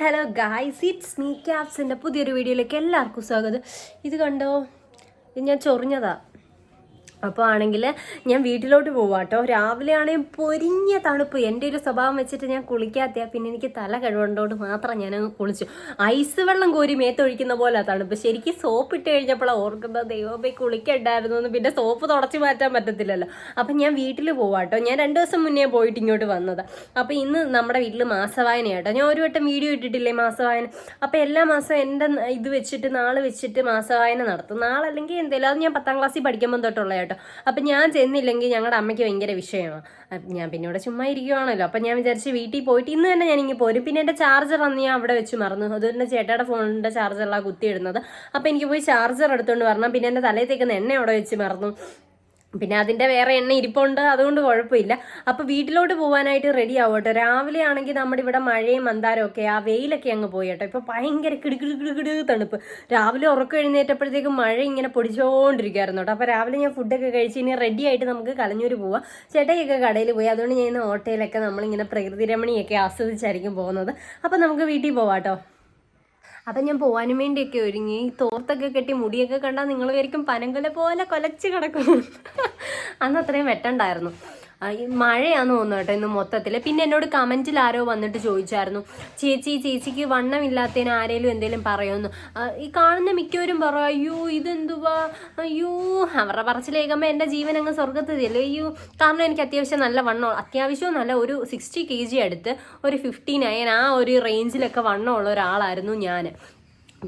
Hello guys it's me ക്യാപ്സിന്റെ പുതിയൊരു വീഡിയോയിലേക്ക് എല്ലാവർക്കും സ്വാഗതം. ഇത് കണ്ടോ? ഇത് ഞാൻ ചൊറിഞ്ഞതാ. അപ്പോൾ ആണെങ്കിൽ ഞാൻ വീട്ടിലോട്ട് പോവാം കേട്ടോ രാവിലെ ആണെങ്കിൽ പൊരിഞ്ഞ തണുപ്പ്. എന്റെ ഒരു സ്വഭാവം വെച്ചിട്ട് ഞാൻ കുളിക്കാത്ത പിന്നെ എനിക്ക് തല കഴുകേണ്ടോണ്ട് മാത്രം ഞാൻ കുളിച്ചു. ഐസ് വെള്ളം കോരി മേത്തൊഴിക്കുന്ന പോലെ തണുപ്പ്. ശരിക്കും സോപ്പ് ഇട്ട് കഴിഞ്ഞപ്പോഴാണ് ഓർക്കുന്നത് ദൈവമേ കുളിക്കണ്ടായിരുന്നു എന്ന്. പിന്നെ സോപ്പ് തുടച്ച് മാറ്റാൻ പറ്റത്തില്ലല്ലോ. അപ്പം ഞാൻ വീട്ടിൽ പോവാം കേട്ടോ ഞാൻ രണ്ട് ദിവസം മുന്നേ പോയിട്ട് ഇങ്ങോട്ട് വന്നത്. അപ്പോൾ ഇന്ന് നമ്മുടെ വീട്ടിൽ മാസവായന കേട്ടോ ഞാൻ ഒരു വട്ടം വീഡിയോ ഇട്ടിട്ടില്ലേ മാസവായന? അപ്പോൾ എല്ലാ മാസവും എന്റെ ഇത് വെച്ചിട്ട് നാളെ വെച്ചിട്ട് മാസവായന നടത്തും. നാളല്ലെങ്കിൽ എന്തെങ്കിലും അത് ഞാൻ പത്താം ക്ലാസ്സിൽ പഠിക്കുമ്പോൾ തൊട്ടുള്ള കേട്ടോ. അപ്പം ഞാൻ ചെന്നില്ലെങ്കിൽ ഞങ്ങളുടെ അമ്മയ്ക്ക് ഭയങ്കര വിഷയമാണ്. ഞാൻ പിന്നെ ഇവിടെ ചുമ്മാ ഇരിക്കുവാണല്ലോ. അപ്പം ഞാൻ വിചാരിച്ച് വീട്ടിൽ പോയിട്ട് ഇന്ന് തന്നെ ഞാൻ ഇങ്ങനെ പോരും. പിന്നെ എന്റെ ചാർജർ അന്ന് ഞാൻ അവിടെ വെച്ച് മറന്നു. അതുകൊണ്ട് ചേട്ടയുടെ ഫോണിന്റെ ചാർജറിലാണ് കുത്തിയിടുന്നത്. അപ്പം എനിക്ക് പോയി ചാർജർ എടുത്തുകൊണ്ട് വരണം. പിന്നെ എന്റെ തലയിൽ തേക്കുന്ന എണ്ണ അവിടെ വെച്ച് മറന്നു. പിന്നെ അതിന്റെ വേറെ എണ്ണ ഇരിപ്പുണ്ട് അതുകൊണ്ട് കുഴപ്പമില്ല. അപ്പോൾ വീട്ടിലോട്ട് പോകാനായിട്ട് റെഡി ആവട്ടെ. രാവിലെ ആണെങ്കിൽ നമ്മുടെ ഇവിടെ മഴയും മന്ദാരം ഒക്കെ ആ വെയിലൊക്കെ അങ്ങ് പോയി കേട്ടോ. ഇപ്പോൾ ഭയങ്കര കിടുകിടു കിടുകിടു തണുപ്പ്. രാവിലെ ഉറക്കം എഴുന്നേറ്റപ്പോഴത്തേക്കും മഴ ഇങ്ങനെ പൊടിച്ചുകൊണ്ടിരിക്കുകയായിരുന്നു കേട്ടോ. അപ്പോൾ രാവിലെ ഞാൻ ഫുഡൊക്കെ കഴിച്ച് ഇനി റെഡി ആയിട്ട് നമുക്ക് കലഞ്ഞൂർ പോവാം. ചേട്ടയൊക്കെ കടയിൽ പോയി. അതുകൊണ്ട് ഞാൻ ഇന്ന് ഓട്ടോയിലൊക്കെ നമ്മളിങ്ങനെ പ്രകൃതി രമണിയൊക്കെ ആസ്വദിച്ചായിരിക്കും പോകുന്നത്. അപ്പോൾ നമുക്ക് വീട്ടിൽ പോവാം കേട്ടോ. അപ്പം ഞാൻ പോകാനും വേണ്ടിയൊക്കെ ഒരുങ്ങി. തോർത്തൊക്കെ കെട്ടി മുടിയൊക്കെ കണ്ടാൽ നിങ്ങൾ വിചാരിക്കും പനങ്കുല പോലെ കൊലച്ച് കിടക്കും അന്ന് അത്രയും വെട്ടണ്ടായിരുന്നു ഈ മഴയാന്ന് തോന്നുന്നു കേട്ടോ ഇന്ന് മൊത്തത്തിൽ പിന്നെ എന്നോട് കമന്റിൽ ആരോ വന്നിട്ട് ചോദിച്ചായിരുന്നു ചേച്ചി ചേച്ചിക്ക് വണ്ണമില്ലാത്തതിന് ആരേലും എന്തെങ്കിലും പറയുമെന്ന്? ഈ കാണുന്ന മിക്കവരും പറയും അയ്യോ ഇതെന്തുവാ? അയ്യോ അവരുടെ പറച്ചിലേക്കുമ്പോൾ എന്റെ ജീവൻ അങ്ങ് സ്വർഗത്തില്ലേ അയ്യോ കാരണം എനിക്ക് അത്യാവശ്യം നല്ല വണ്ണം അത്യാവശ്യം നല്ല ഒരു സിക്സ്റ്റി കെ ജി അടുത്ത് ഒരു ഫിഫ്റ്റി നയൻ ആ ഒരു റേഞ്ചിലൊക്കെ വണ്ണമുള്ള ഒരാളായിരുന്നു ഞാൻ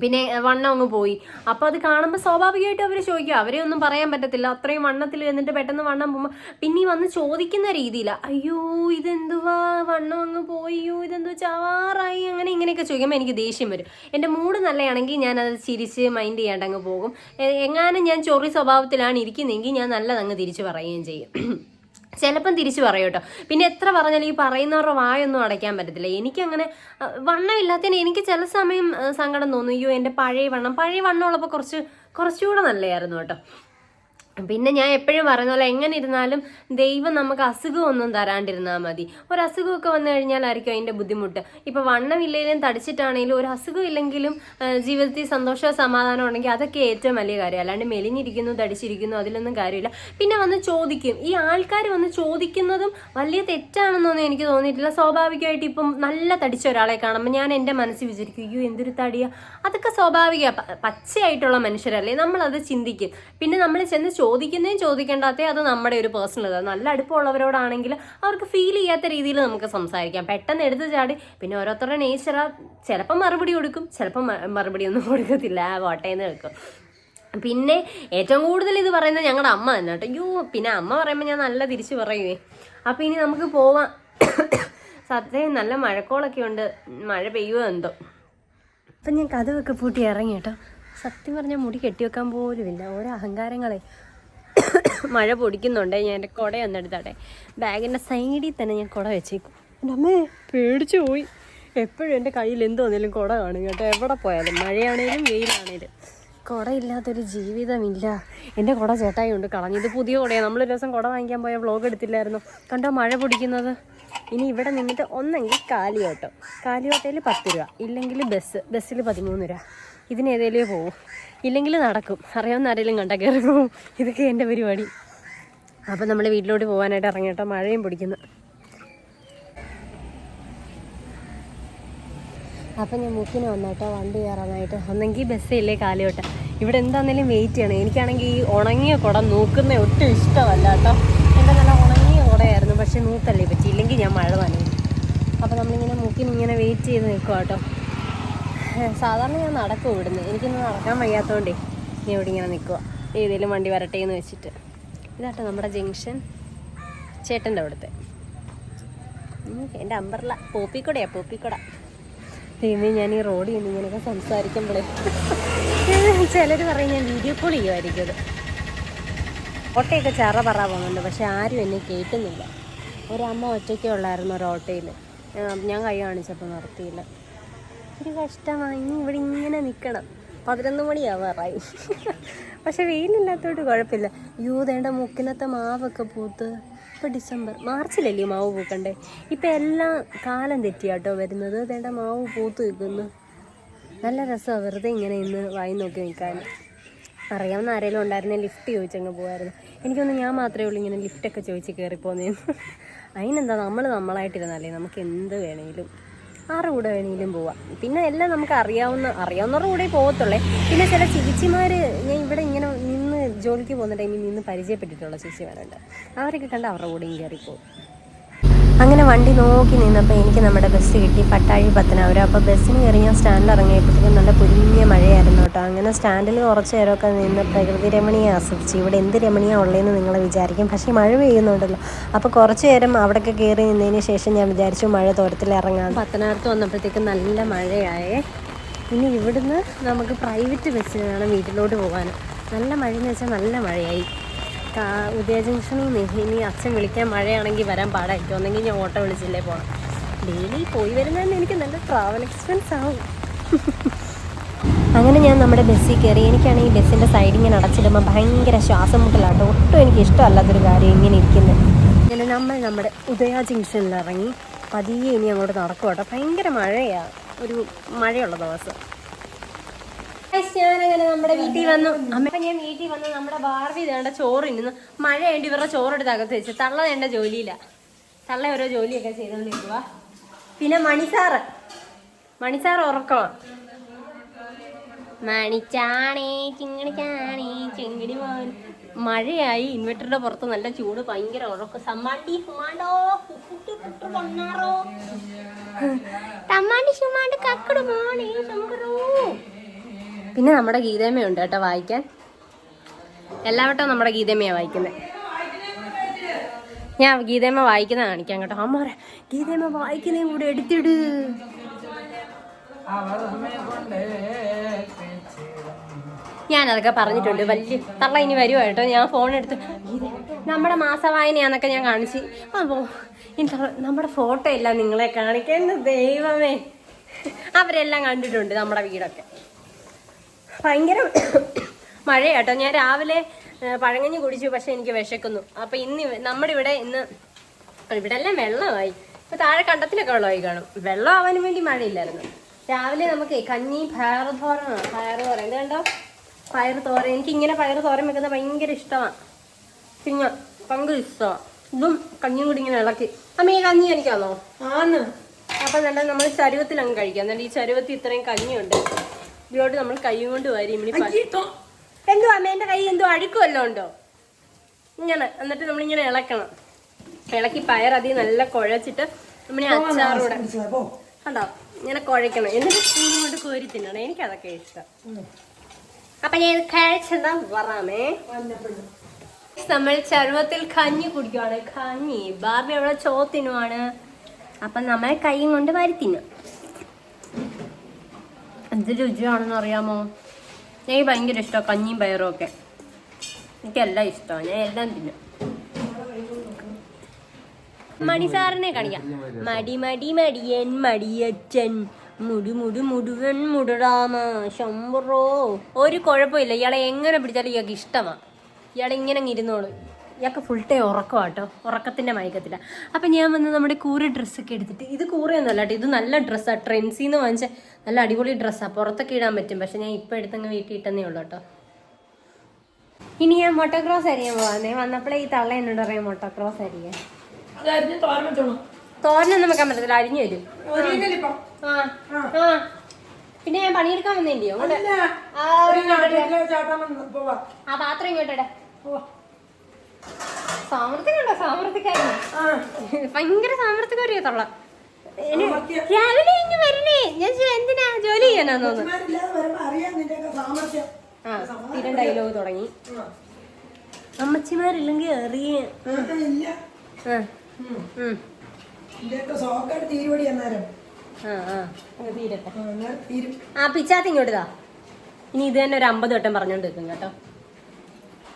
പിന്നെ വണ്ണം അങ്ങ് പോയി. അപ്പോൾ അത് കാണുമ്പോൾ സ്വാഭാവികമായിട്ട് അവർ ചോദിക്കുക അവരെ ഒന്നും പറയാൻ പറ്റത്തില്ല. അത്രയും വണ്ണത്തിൽ എന്നിട്ട് പെട്ടെന്ന് വണ്ണം പോകുമ്പോൾ പിന്നെ വന്ന് ചോദിക്കുന്ന രീതിയില്ല അയ്യോ ഇതെന്തുവാ? വണ്ണം അങ്ങ് പോയി. അയ്യോ ഇതെന്തുവാ? ചാവാറായി. അങ്ങനെ ഇങ്ങനെയൊക്കെ ചോദിക്കുമ്പോൾ എനിക്ക് ദേഷ്യം വരും. എന്റെ മൂഡ് നല്ലതാണെങ്കിൽ ഞാൻ അത് ചിരിച്ച് മൈൻഡ് ചെയ്യാണ്ട് അങ്ങ് പോകും. എങ്ങാനും ഞാൻ ചൊറി സ്വഭാവത്തിലാണ് ഇരിക്കുന്നതെങ്കിൽ ഞാൻ നല്ലതങ്ങ് തിരിച്ചു പറയുകയും ചെയ്യും. ചിലപ്പം തിരിച്ചു പറയും കേട്ടോ. പിന്നെ എത്ര പറഞ്ഞാലും ഈ പറയുന്നവരുടെ വായൊന്നും അടയ്ക്കാൻ പറ്റത്തില്ല. എനിക്കങ്ങനെ വണ്ണമില്ലാത്തതിന് എനിക്ക് ചില സമയം സങ്കടം തോന്നും. അയ്യോ എന്റെ പഴയ വണ്ണം. പഴയ വണ്ണം ഉള്ളപ്പോൾ കുറച്ച് കുറച്ചുകൂടെ നല്ലതായിരുന്നു കേട്ടോ. പിന്നെ ഞാൻ എപ്പോഴും പറയുന്ന പോലെ എങ്ങനെ ഇരുന്നാലും ദൈവം നമുക്ക് അസുഖമൊന്നും തരാണ്ടിരുന്നാൽ മതി. ഒരു അസുഖമൊക്കെ വന്നു കഴിഞ്ഞാലായിരിക്കും അതിന്റെ ബുദ്ധിമുട്ട്. ഇപ്പോൾ വണ്ണമില്ലെങ്കിലും തടിച്ചിട്ടാണെങ്കിലും ഒരു അസുഖം ഇല്ലെങ്കിലും ജീവിതത്തിൽ സന്തോഷവും സമാധാനം ഉണ്ടെങ്കിൽ അതൊക്കെ ഏറ്റവും വലിയ കാര്യം. അല്ലാണ്ട് മെലിഞ്ഞിരിക്കുന്നു തടിച്ചിരിക്കുന്നു അതിലൊന്നും കാര്യമില്ല. പിന്നെ വന്ന് ചോദിക്കും. ഈ ആൾക്കാർ വന്ന് ചോദിക്കുന്നതും വലിയ തെറ്റാണെന്നൊന്നും എനിക്ക് തോന്നിയിട്ടില്ല. സ്വാഭാവികമായിട്ട് ഇപ്പം നല്ല തടിച്ച ഒരാളെ കാണുമ്പോൾ ഞാൻ എന്റെ മനസ്സിൽ വിചാരിക്കും അയ്യോ എന്തൊരു തടിയാ. അതൊക്കെ സ്വാഭാവിക പച്ചയായിട്ടുള്ള മനുഷ്യരല്ലേ? നമ്മളത് ചിന്തിക്കും. പിന്നെ നമ്മൾ ചെന്ന് ചോദിക്കുന്നതും ചോദിക്കേണ്ടാത്തേ അത് നമ്മുടെ ഒരു പേഴ്സണൽ നല്ല അടുപ്പമുള്ളവരോടാണെങ്കിൽ അവർക്ക് ഫീൽ ചെയ്യാത്ത രീതിയിൽ നമുക്ക് സംസാരിക്കാം. പെട്ടെന്ന് എടുത്തു ചാടി പിന്നെ ഓരോരുത്തരുടെ നേച്ചറാ ചിലപ്പം മറുപടി കൊടുക്കും ചിലപ്പം മറുപടി ഒന്നും കൊടുക്കത്തില്ല ആ കോട്ടയെന്ന് വെക്കും പിന്നെ ഏറ്റവും കൂടുതൽ ഇത് പറയുന്നത് ഞങ്ങളുടെ അമ്മ തന്നെ കേട്ടോ. അയ്യോ പിന്നെ അമ്മ പറയുമ്പോൾ ഞാൻ നല്ല തിരിച്ചു പറയുവേ. അപ്പോൾ ഇനി നമുക്ക് പോവാം. സത്യം നല്ല മഴക്കോളൊക്കെ ഉണ്ട്. മഴ പെയ്യുമോ എന്തോ. അപ്പം ഞാൻ കഥവൊക്കെ പൂട്ടി ഇറങ്ങി കേട്ടോ. സത്യം പറഞ്ഞാൽ മുടി കെട്ടിവെക്കാൻ ഇല്ല. ഓരോ അഹങ്കാരങ്ങളെ മഴ പൊടിക്കുന്നുണ്ട്. ഞാൻ എന്റെ കുട ഒന്നെടുത്താട്ടെ ബാഗിന്റെ സൈഡിൽ തന്നെ ഞാൻ കുട വെച്ചേക്കും. അമ്മേ പേടിച്ചു പോയി. എപ്പോഴും എന്റെ കയ്യിൽ എന്തോന്നേലും കുട കാണും കേട്ടോ. എവിടെ പോയാലും മഴയാണേലും വെയിലാണേലും. കുടയില്ലാത്തൊരു ജീവിതമില്ല. എന്റെ കുട ചേട്ടായി കൊണ്ട് കളഞ്ഞു. ഇത് പുതിയ കുടയാണ് നമ്മളൊരു ദിവസം കുട വാങ്ങിക്കാൻ പോയ വ്ളോഗ് എടുത്തില്ലായിരുന്നു. കണ്ടോ മഴ പൊടിക്കുന്നത്? ഇനി ഇവിടെ നിന്നിട്ട് ഒന്നെങ്കിൽ കാലിയോട്ടോ. കാലിയോട്ടയിൽ പത്ത് രൂപ. ഇല്ലെങ്കിൽ ബസ്. ബസ്സിൽ പതിമൂന്ന് രൂപ. ഇതിനേതേലേ പോവും. ഇല്ലെങ്കിൽ നടക്കും. അറിയാവുന്ന ആരെങ്കിലും കണ്ടാൽ കയറി പോവും. ഇതൊക്കെ എന്റെ പരിപാടി. അപ്പം നമ്മൾ വീട്ടിലോട്ട് പോകാനായിട്ട് ഇറങ്ങിയിട്ടോ മഴയും പിടിക്കുന്നു. അപ്പം ഞാൻ മുക്കിന് വന്നോട്ടോ. വണ്ടി കയറാനായിട്ട്. ഒന്നെങ്കിൽ ബസ്സില്ലേ കാലിയോട്ട. ഇവിടെ എന്താണെങ്കിലും വെയിറ്റ് ചെയ്യണം. എനിക്കാണെങ്കിൽ ഈ ഉണങ്ങിയ കുട നോക്കുന്ന ഒട്ടും ഇഷ്ടമല്ല കേട്ടോ. എന്റെ നല്ല ഉണങ്ങിയ കുടയായിരുന്നു. പക്ഷെ നൂക്കല്ലേ പറ്റി. ഇല്ലെങ്കിൽ ഞാൻ മഴ നനയും. അപ്പോൾ നമ്മളിങ്ങനെ മുക്കിന് ഇങ്ങനെ വെയിറ്റ് ചെയ്ത് നിൽക്കുക കേട്ടോ. സാധാരണ ഞാൻ നടക്കും ഇവിടുന്ന്. എനിക്കിന്ന് നടക്കാൻ വയ്യാത്തതുകൊണ്ടേ ഞാൻ ഇവിടെ ഇങ്ങനെ നിൽക്കുക ഏതെങ്കിലും വണ്ടി വരട്ടെ എന്ന് വെച്ചിട്ട്. ഇതാട്ടോ നമ്മുടെ ജംഗ്ഷൻ ചേട്ടന്റെ അവിടുത്തെ. എന്റെ അമ്പർല. പോപ്പിക്കുടയാ പോപ്പിക്കുട. ഇന്ന് ഞാൻ ഈ റോഡിൽ നിന്ന് ഇങ്ങനെയൊക്കെ സംസാരിക്കുമ്പോഴേ ചിലർ പറയും ഞാൻ വീഡിയോ കോൾ ചെയ്യുമായിരിക്കും അത്. ഓട്ടയൊക്കെ ചറ പറ പോകുന്നുണ്ട് പക്ഷെ ആരും എന്നെ കേട്ടുന്നില്ല ഒരമ്മ ഒറ്റയ്ക്കേ ഉള്ളായിരുന്നു ഒരു ഓട്ടോയിൽ ഞാൻ കൈ കാണിച്ചപ്പോൾ നിർത്തിയില്ല. ഒരു കഷ്ടമായി. ഇനി ഇവിടെ ഇങ്ങനെ നിൽക്കണം പതിനൊന്ന് മണിയാവാറായി. പക്ഷെ വെയിലില്ലാത്തോട്ട് കുഴപ്പമില്ല. തേണ്ട മുക്കിനത്തെ മാവൊക്കെ പൂത്ത്. ഇപ്പം ഡിസംബർ മാർച്ചിലല്ലേ മാവ് പൂക്കണ്ടേ? ഇപ്പം എല്ലാം കാലം തെറ്റിയാട്ടോ വരുന്നത്. തേണ്ട മാവ് പൂത്ത് നിൽക്കുന്നു. നല്ല രസമാണ് വെറുതെ ഇങ്ങനെ ഇന്ന് വായി നോക്കി നിൽക്കാൻ. അറിയാവുന്ന ആരെങ്കിലും ഉണ്ടായിരുന്നെ ലിഫ്റ്റ് ചോദിച്ചങ്ങ് പോകായിരുന്നു എനിക്കൊന്ന് ഞാൻ മാത്രമേ ഉള്ളൂ ഇങ്ങനെ ലിഫ്റ്റൊക്കെ ചോദിച്ച് കയറിപ്പോന്നേന്ന്. അതിനെന്താ നമ്മൾ നമ്മളായിട്ടിരുന്നല്ലേ നമുക്ക് എന്ത് വേണമെങ്കിലും ആരുടെ കൂടെ വേണമെങ്കിലും പോവാം. പിന്നെ എല്ലാം നമുക്ക് അറിയാവുന്ന അറിയാവുന്ന കൂടെ പോകത്തുള്ളേ. പിന്നെ ചില ചേച്ചിമാർ ഞാൻ ഇവിടെ ഇങ്ങനെ നിന്ന് ജോലിക്ക് പോകുന്ന ടൈമിൽ നിന്ന് പരിചയപ്പെട്ടിട്ടുള്ള ചേച്ചിമാരുണ്ട് അവരൊക്കെ കണ്ട് അവരുടെ കൂടെയും കയറിപ്പോകും അങ്ങനെ വണ്ടി നോക്കി നിന്നപ്പോൾ എനിക്ക് നമ്മുടെ ബസ് കിട്ടി. പട്ടാഴി പത്തനാപുരം. അപ്പോൾ ബസ്സിന് കയറി ഞാൻ സ്റ്റാൻഡിൽ ഇറങ്ങിയപ്പോഴത്തേക്കും നല്ല പൊരിഞ്ഞ മഴയായിരുന്നു കേട്ടോ. അങ്ങനെ സ്റ്റാൻഡിൽ കുറച്ച് നേരമൊക്കെ നിന്ന് പ്രകൃതി രമണീയെ ആസ്വദിച്ചു. ഇവിടെ എന്ത് രമണീയാണ് ഉള്ളതെന്ന് നിങ്ങൾ വിചാരിക്കും. പക്ഷേ മഴ പെയ്യുന്നുണ്ടല്ലോ. അപ്പോൾ കുറച്ച് നേരം അവിടെയൊക്കെ കയറി നിന്നതിന് ശേഷം ഞാൻ വിചാരിച്ചു മഴ തോരത്തിൽ ഇറങ്ങാം പത്തനാപുരത്ത് വന്നപ്പോഴത്തേക്കും നല്ല മഴയായേ. ഇനി ഇവിടുന്ന് നമുക്ക് പ്രൈവറ്റ് ബസ്സിനാണ് വീട്ടിലോട്ട് പോകാൻ നല്ല മഴയെന്ന് വെച്ചാൽ നല്ല മഴയായി. ഉദയ ജംഗ്ഷനിൽ നിന്ന് ഇനി അച്ഛൻ വിളിക്കാൻ മഴയാണെങ്കിൽ വരാൻ പാടായിരിക്കും. ഒന്നെങ്കിൽ ഞാൻ ഓട്ടോ വിളിച്ചില്ലേ പോകണം ഡെയിലി പോയി വരുന്നതന്നെ എനിക്ക് നല്ല ട്രാവൽ എക്സ്പെൻസ് ആവും. അങ്ങനെ ഞാൻ നമ്മുടെ ബസ്സിൽ കയറി. എനിക്കാണെങ്കിൽ ഈ ബസ്സിന്റെ സൈഡ് ഇങ്ങനെ അടച്ചിടുമ്പോൾ ഭയങ്കര ശ്വാസം മുട്ടലാട്ടോ. ഒട്ടും എനിക്ക് ഇഷ്ടമല്ലാത്തൊരു കാര്യം ഇങ്ങനെ ഇരിക്കുന്നത് ഇങ്ങനെ നമ്മൾ നമ്മുടെ ഉദയ ജംഗ്ഷനിൽ ഇറങ്ങി പതിയെ ഇനി അങ്ങോട്ട് നടക്കും കേട്ടോ ഭയങ്കര മഴയാണ് ഒരു മഴയുള്ള ദിവസം. ഞാനങ്ങനെ നമ്മുടെ വീട്ടിൽ വന്നു. അമ്മ ഞാൻ വീട്ടിൽ വന്നു നമ്മുടെ ബാർബി വേണ്ട ചോറ് ഇന്ന് മഴ വേണ്ടി ഇവരുടെ ചോറെടുത്ത് അകത്ത് വെച്ച്. തള്ള വേണ്ട ജോലിയില്ല തള്ള ഓരോ ജോലിയൊക്കെ ചെയ്തോണ്ടിരിക്കുക പിന്നെ മണിസാറ്. മണിസാർ ഉറക്കമാ മണിച്ചാണേ ചിങ്ങണിച്ചാണേ ചെങ്കിടി മോൻ. മഴയായി ഇൻവെർട്ടറിന്റെ പുറത്ത് നല്ല ചൂട് ഭയങ്കര ഉറക്കം. സമ്മാണ്ടി സുമാണ്ടോ? തമ്മാണ്ടി സുമാണ്ട് കക്കട് മോണേ ശങ്കരോ പിന്നെ നമ്മുടെ ഗീതമ്മയുണ്ട് കേട്ടോ വായിക്കാൻ. എല്ലാവട്ടവും നമ്മുടെ ഗീതമ്മയാണ് വായിക്കുന്നത് ഞാൻ ഗീതമ്മ വായിക്കുന്ന കാണിക്കാം കേട്ടോ. അമ്മ പറയാം ഗീതമ്മ വായിക്കുന്നതും കൂടെ എടുത്തിട്. ഞാനതൊക്കെ പറഞ്ഞിട്ടുണ്ട്. വലിയ തള്ള ഇനി വരുവാ കേട്ടോ. ഞാൻ ഗീത, നമ്മുടെ മാസവായനയാന്നൊക്കെ ഞാൻ കാണിച്ച്. അപ്പോ നമ്മുടെ ഫോട്ടോ എല്ലാം നിങ്ങളെ കാണിക്കുന്നത് ദൈവമേ. അവരെല്ലാം കണ്ടിട്ടുണ്ട് നമ്മുടെ വീടൊക്കെ. ഭയങ്കര മഴയാട്ടോ. ഞാൻ രാവിലെ പഴങ്ങഞ്ഞ് കുടിച്ചു പക്ഷെ എനിക്ക് വിശക്കുന്നു. അപ്പൊ ഇന്ന് നമ്മുടെ ഇവിടെ ഇന്ന് ഇവിടെ എല്ലാം വെള്ളമായി. ഇപ്പൊ താഴെ കണ്ടത്തിലൊക്കെ വെള്ളമായി കാണും. വെള്ളം ആവാനും വേണ്ടി മഴയില്ലായിരുന്നു. രാവിലെ നമുക്ക് കഞ്ഞി പയർ തോരനാണ് പയർ തോരൻ. ഇത് കണ്ടോ? പയർ തോരൻ. എനിക്ക് ഇങ്ങനെ പയർ തോരൻ വെക്കുന്നത് ഭയങ്കര ഇഷ്ടമാണ് പിന്നെ പങ്കു ഇഷ്ടമാണ് ഇതും കഞ്ഞിയും കൂടി ഇങ്ങനെ ഇളക്കി. അമ്മ ഈ കഞ്ഞി എനിക്കാണോ ആന്ന്. അപ്പൊ നല്ല നമ്മൾ ചരുവത്തിൽ അങ്ങ് കഴിക്കാം. എന്നിട്ട് ഈ ചരുവത്തിൽ ഇത്രയും കഞ്ഞിയുണ്ട്. ഇതിലോട്ട് നമ്മൾ കൈ കൊണ്ട് വരി എന്തോ അമ്മേന്റെ കൈ എന്തോ അഴുക്കുമല്ലോ ഉണ്ടോ? ഇങ്ങനെ എന്നിട്ട് നമ്മളിങ്ങനെ ഇളക്കണം. ഇളക്കി പയർ അതിൽ നല്ല കുഴച്ചിട്ട് നമ്മളെ അച്ചാറൂടെ. കണ്ടോ? ഇങ്ങനെ കുഴക്കണം. എന്നിട്ട് സ്പൂൺ കൊണ്ട് കോരി തിന്നണം. എനിക്ക് അതൊക്കെ ഇഷ്ടം അപ്പൊ ഞാൻ കഴിച്ചെന്താ പറമേ നമ്മൾ ചരുവത്തിൽ കഞ്ഞി കുടിക്കുവാണ്. കഞ്ഞി. ബാർബി അവിടെ ചോത്തിനുമാണ് അപ്പൊ നമ്മൾ കൈയും കൊണ്ട് വരി തിന്നും. എന്ത് രുചിയാണെന്ന് അറിയാമോ? എനിക്ക് ഭയങ്കര ഇഷ്ടമാണ് കഞ്ഞിയും പയറും ഒക്കെ. എനിക്കെല്ലാം ഇഷ്ടമാണ് ഞാൻ എല്ലാം തിന്നും. മണി സാറിനെ കാണിക്കാം. മടി മടി മടിയൻ മടിയച്ചൻ. മുടി മുടി മുടുവൻ മുടുടാമ. ശമ്പറോ ഒരു കുഴപ്പമില്ല. ഇയാളെ എങ്ങനെ പിടിച്ചാലും ഇയാൾക്ക് ഇഷ്ടമാണ് ഇയാളെ ഇങ്ങനെ ഇരുന്നോളൂ. ഇയാൾക്ക് ഫുൾ ടൈം ഉറക്കമാട്ടോ ഉറക്കത്തിന്റെ മയക്കത്തില്ല അപ്പം ഞാൻ വന്ന് നമ്മുടെ കൂര ഡ്രസ്സൊക്കെ എടുത്തിട്ട് ഇത് കൂറയൊന്നുമല്ല കേട്ടോ ഇത് നല്ല ഡ്രസ്സാണ് ട്രെൻസിൽ നിന്ന് വാങ്ങിച്ച നല്ല അടിപൊളി ഡ്രസ്സാണ് പുറത്തൊക്കെ ഇടാൻ പറ്റും. പക്ഷെ ഞാൻ ഇപ്പോൾ എടുത്തങ്ങ് വീട്ടിൽ ഇട്ടെന്നേ ഉള്ളൂ കേട്ടോ ഇനി ഞാൻ മൊട്ടോക്രോസ് അരിയാൻ പോകാന്നേ വന്നപ്പോഴേ ഈ തള്ള എന്നോട് പറയാം മൊട്ടോക്രോസ് അരിയാൻ വെച്ചോളൂ. തോരനൊന്നും വെക്കാൻ പറ്റത്തില്ല അരിഞ്ഞു വരും. ആ ആ. പിന്നെ ഞാൻ പണിയെടുക്കാൻ വന്നില്ലയോ? ആ പാത്രം ഇങ്ങോട്ടെ ഭയങ്കര സാമർത്ഥ്യക്കാരിയാ തള്ള. രാവിലെ ഇങ്ങ് വരണേ ഞാൻ എന്തിനാ ജോലി ചെയ്യാനാന്ന് തോന്നുന്നു. ആ സ്ഥിരം ഡയലോഗ് തുടങ്ങി. അമ്മച്ചിമാരില്ലെങ്കിൽ അറിയ. ആ, പിച്ചാത്തി ഇങ്ങോട്ട് ഇനി ഇത് തന്നെ ഒരു അമ്പത് വട്ടം പറഞ്ഞോണ്ട് നിൽക്കും കേട്ടോ.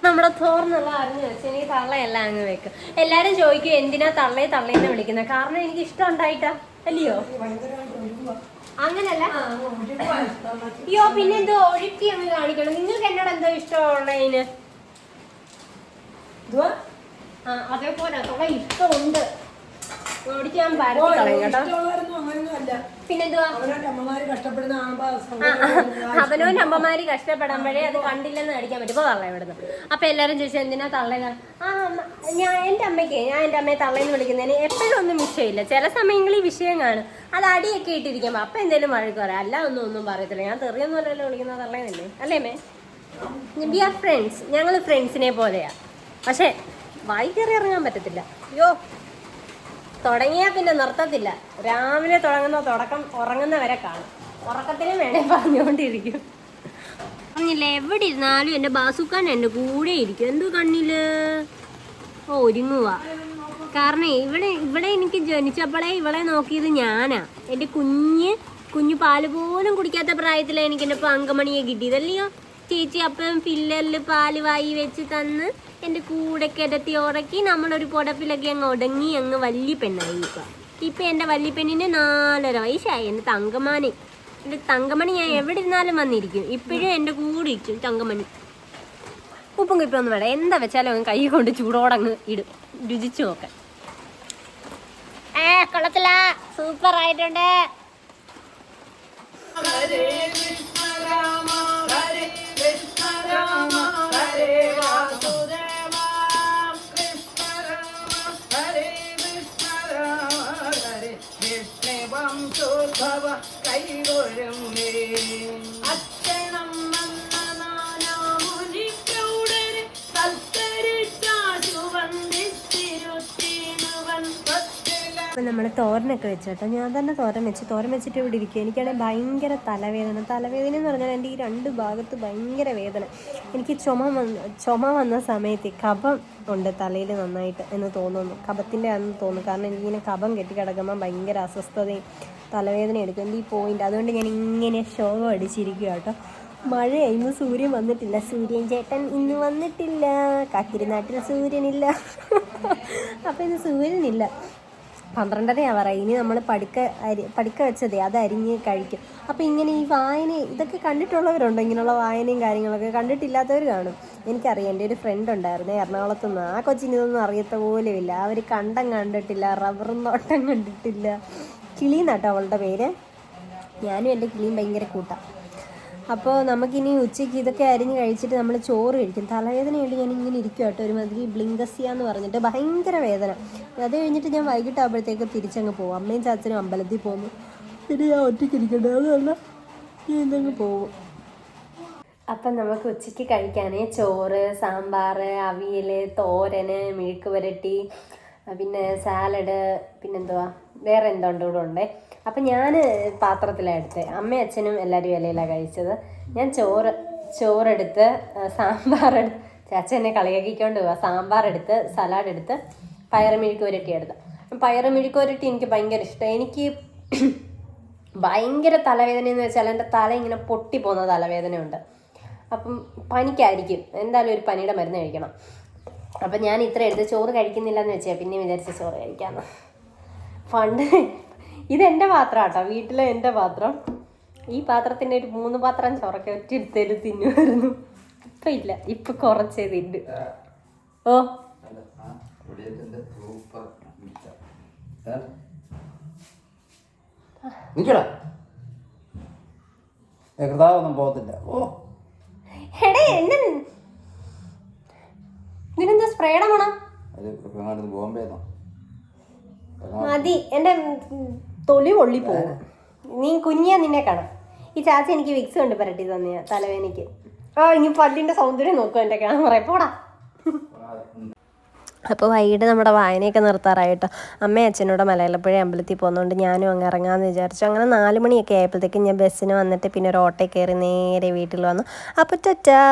നമ്മുടെ തോർന്നുള്ള അറിഞ്ഞു വെച്ച് എനിക്ക് തള്ളയെല്ലാം അങ്ങ് വെക്കും. എല്ലാവരും ചോദിക്കും എന്തിനാ തള്ളയെ തള്ളയെന്ന് വിളിക്കുന്നത് കാരണം എനിക്ക് ഇഷ്ടം ഉണ്ടായിട്ടാ അല്ലയോ. അങ്ങനല്ല. അയ്യോ പിന്നെ എന്തോ ഒഴുക്കി അങ്ങ് കാണിക്കണം. നിങ്ങൾക്ക് എന്നോട് എന്തോ ഇഷ്ടമുള്ളതിന് ആ അതേപോലെ തുക ഇഷ്ടമുണ്ട്. ഓടിക്കാൻ പരത്തി കളയും കേട്ടോ. പിന്നെന്തുവാ? അമ്മമാര് അവനോൻ കഷ്ടപ്പെടുമ്പോഴേ അത് കണ്ടില്ലെന്ന് അടിക്കാൻ പറ്റും. ഇപ്പൊ തള്ള ഇവിടുന്ന്. അപ്പൊ എല്ലാരും ചോദിച്ചാൽ എന്തിനാ തള്ളേ? ആ ഞാൻ എന്റെ അമ്മയ്ക്ക് ഞാൻ എന്റെ അമ്മയെ തള്ളേന്ന് വിളിക്കുന്നതിന് എപ്പോഴും ഒന്നും വിഷയമില്ല. ചില സമയങ്ങളിൽ ഈ വിഷയം കാണും. അത് അടിയൊക്കെ ഇട്ടിരിക്കുമ്പോ അപ്പൊ എന്തേലും വഴക്ക് പറയാം. അല്ല ഒന്നും ഒന്നും പറയത്തില്ല. ഞാൻ തെറിയൊന്നും അല്ലല്ലോ വിളിക്കുന്ന തള്ളേന്നല്ലേ അല്ലേ മേ വി ആർ ഫ്രണ്ട്സ് ഞങ്ങൾ ഫ്രണ്ട്സിനെ പോലെയാ. പക്ഷെ വായി കയറി ഇറങ്ങാൻ പറ്റത്തില്ല. അയ്യോ തുടങ്ങിയാൽ പിന്നെ നിർത്തത്തില്ല. രാവിലെ തുടങ്ങുന്ന തുടക്കം ഉറങ്ങുന്നവരെ കാണും. ഉറക്കത്തിനും വേണേ പറഞ്ഞുകൊണ്ടിരിക്കും. പറഞ്ഞില്ലേ എവിടെ ഇരുന്നാലും എന്റെ ബാസുക്കാൻ എന്റെ കൂടെ ഇരിക്കും. എന്തോ കണ്ണിൽ? ഓ ഒരുങ്ങുക കാരണം ഇവിടെ ഇവിടെ എനിക്ക് ജനിച്ചപ്പോഴേ ഇവളെ നോക്കിയത് ഞാനാ. എന്റെ കുഞ്ഞ് കുഞ്ഞു പാൽ പോലും കുടിക്കാത്ത പ്രായത്തിലാണ് എനിക്ക് എന്റെ അങ്കമണിയെ കിട്ടിയതല്ലയോ ചേച്ചി അപ്പം ഫില്ലറിൽ പാൽ വായി വെച്ച് തന്ന് എന്റെ കൂടെ കിടത്തി ഉറക്കി നമ്മളൊരു പുടപ്പിലൊക്കെ അങ്ങ് ഒടങ്ങി അങ്ങ് വലിയ പെണ്ണായി ഇപ്പം ഇപ്പം എന്റെ വലിയ നാലര വയസ്സായി. എന്റെ തങ്കമാനെ എന്റെ തങ്കമണി ഞാൻ എവിടെ ഇരുന്നാലും വന്നിരിക്കും. ഇപ്പോഴും എന്റെ കൂടെ ഇരിക്കും തങ്കമണി ഉപ്പും കുപ്പൊന്നും വേണം എന്താ വെച്ചാലും അങ്ങ് കൈ കൊണ്ട് ചൂടോടങ്ങ് ഇടും. രുചിച്ചു നോക്കാൻ ഏ കൊള്ളത്തില്ല. സൂപ്പർ ആയിട്ടുണ്ട് മുനിക്കൗടര് സൽക്കരിച്ചാശു വന്ദിച്ചിരുത്തിനുവൻ അപ്പം നമ്മൾ തോരനൊക്കെ വെച്ചേട്ടോ. ഞാൻ തന്നെ തോരൻ വെച്ച് തോരൻ വെച്ചിട്ട് ഇവിടെ ഇരിക്കുക എനിക്കാണെങ്കിൽ ഭയങ്കര തലവേദന. തലവേദന എന്ന് പറഞ്ഞാൽ എന്റെ ഈ രണ്ട് ഭാഗത്ത് ഭയങ്കര വേദന. എനിക്ക് ചുമ വന്ന ചുമ വന്ന സമയത്ത് കഫം ഉണ്ട് തലയിൽ നന്നായിട്ട് എന്ന് തോന്നുന്നു. കഫത്തിന്റെ ആണെന്ന് തോന്നുന്നു. കാരണം എനിക്കിങ്ങനെ കഫം കെട്ടിക്കിടക്കുമ്പോൾ ഭയങ്കര അസ്വസ്ഥതയും തലവേദന എടുക്കും. ഈ പോയിന്റ് അതുകൊണ്ട് ഞാൻ ഇങ്ങനെ ശോകം അടിച്ചിരിക്കുക കേട്ടോ. മഴ കഴിയുമ്പോൾ സൂര്യൻ വന്നിട്ടില്ല. സൂര്യൻ ചേട്ടൻ ഇന്ന് വന്നിട്ടില്ല. കാക്കിരിനാട്ടിൽ സൂര്യനില്ല. അപ്പോൾ ഇന്ന് സൂര്യനില്ല. പന്ത്രണ്ടര ആവാറായി ഇനി നമ്മൾ പഠിക്ക അരി പടുക്ക വെച്ചതേ അത് അരിഞ്ഞ് കഴിക്കും. അപ്പോൾ ഇങ്ങനെ ഈ വായന ഇതൊക്കെ കണ്ടിട്ടുള്ളവരുണ്ടോ? ഇങ്ങനെയുള്ള വായനയും കാര്യങ്ങളൊക്കെ കണ്ടിട്ടില്ലാത്തവർ കാണും. എനിക്കറിയാം എന്റെ ഒരു ഫ്രണ്ട് ഉണ്ടായിരുന്നു എറണാകുളത്ത് നിന്ന് ആ കൊച്ചിന് ഇതൊന്നും അറിയത്ത ഇല്ല അവർ കണ്ടം കണ്ടിട്ടില്ല റബ്ബർ നോട്ടം കണ്ടിട്ടില്ല. കിളി നട്ടോ അവളുടെ പേര്. ഞാനും എന്റെ കിളിയും ഭയങ്കര കൂട്ടാം. അപ്പോൾ നമുക്കിനി ഉച്ചയ്ക്ക് ഇതൊക്കെ അരിഞ്ഞ് കഴിച്ചിട്ട് നമ്മൾ ചോറ് കഴിക്കും. തലവേദനയായിട്ട് ഞാൻ ഇങ്ങനെ ഇരിക്കും കേട്ടോ ഒരുമാതിരി ബ്ലിങ്കസിയ എന്ന് പറഞ്ഞിട്ട് ഭയങ്കര വേദന. അത് കഴിഞ്ഞിട്ട് ഞാൻ വൈകിട്ടാകുമ്പോഴത്തേക്ക് തിരിച്ചങ്ങ് പോകും. അമ്മയും ചാച്ചനും അമ്പലത്തിൽ പോകുന്നു. പിന്നെ ഞാൻ ഒറ്റയ്ക്ക് ഇരിക്കട്ടെ. അതല്ല ഞാൻ ഇതങ്ങ് പോകും. അപ്പം നമുക്ക് ഉച്ചയ്ക്ക് കഴിക്കാനേ ചോറ് സാമ്പാർ അവിയൽ തോരന് മെഴുക്ക് പുരട്ടി പിന്നെ സാലഡ് പിന്നെന്തുവാ? വേറെ എന്തുണ്ട് ഇവിടെ ഉണ്ടേ. അപ്പം ഞാൻ പാത്രത്തിലാണ് എടുത്തത് അമ്മയും അച്ഛനും എല്ലാവരും ഇലയിലാണ് കഴിച്ചത്. ഞാൻ ചോറ് ചോറെടുത്ത് സാമ്പാറെടുത്ത് ചാച്ചൻ എന്നെ കളിയാക്കിക്കൊണ്ട് പോവാ. സാമ്പാർ എടുത്ത് സലാഡ് എടുത്ത്. പയറ് മെഴുക്ക് പുരട്ടി എടുത്ത് പയറ് മെഴുക്ക് പുരട്ടി എനിക്ക് ഭയങ്കര ഇഷ്ടം. എനിക്ക് ഭയങ്കര തലവേദന എന്ന് വെച്ചാൽ എന്റെ തല ഇങ്ങനെ പൊട്ടി പോകുന്ന തലവേദനയുണ്ട്. അപ്പം പനിക്കായിരിക്കും. എന്തായാലും ഒരു പനിയുടെ മരുന്ന് കഴിക്കണം. അപ്പം ഞാൻ ഇത്ര എടുത്ത് ചോറ് കഴിക്കുന്നില്ല എന്ന് വെച്ചാൽ പിന്നെ വിചാരിച്ച ചോറ് കഴിക്കാമെന്ന് ഫണ്ട് ഇതെന്റെ പാത്രം കേട്ടോ വീട്ടിലെ എന്റെ പാത്രം. ഈ പാത്രത്തിന്റെ ഒരു മൂന്ന് പാത്രം ചോറൊക്കെ ഒറ്റെടുത്തേര് തിന്നുമായിരുന്നു ഇപ്പം ഇല്ല ഇപ്പം കുറച്ചേ തിന്നു. ഓ. നിൽക്കടാ കൃതാവൊന്നും പോകത്തില്ല. ഓ. എടേ എന്നെ ഇതിനെന്താ സ്പ്രേയുടെ മണം മതി എന്റെ തൊലി പൊള്ളി പോകും. നീ കുഞ്ഞിയാ നിന്നെ കാണാം. ഈ ചാച്ചി എനിക്ക് വിക്സ് കൊണ്ട് പരട്ടി തന്നെയാ തലവേനയ്ക്ക് ആ ഇനി പല്ലിന്റെ സൗന്ദര്യം നോക്കും എന്റെ ക്യാമറ പോടാ. അപ്പോൾ വൈകിട്ട് നമ്മുടെ വായനയൊക്കെ നിർത്താറായിട്ടോ അമ്മയും അച്ഛനോട് മലയാളപ്പുഴ അമ്പലത്തിൽ പോകുന്നതുകൊണ്ട് ഞാനും അങ്ങ് ഇറങ്ങാമെന്ന് വിചാരിച്ചു. അങ്ങനെ നാല് മണിയൊക്കെ ആയപ്പോഴത്തേക്കും ഞാൻ ബസ്സിന് വന്നിട്ട് പിന്നെ ഒരു ഓട്ടോ കയറി നേരെ വീട്ടിൽ വന്നു. അപ്പോൾ ടാറ്റാ.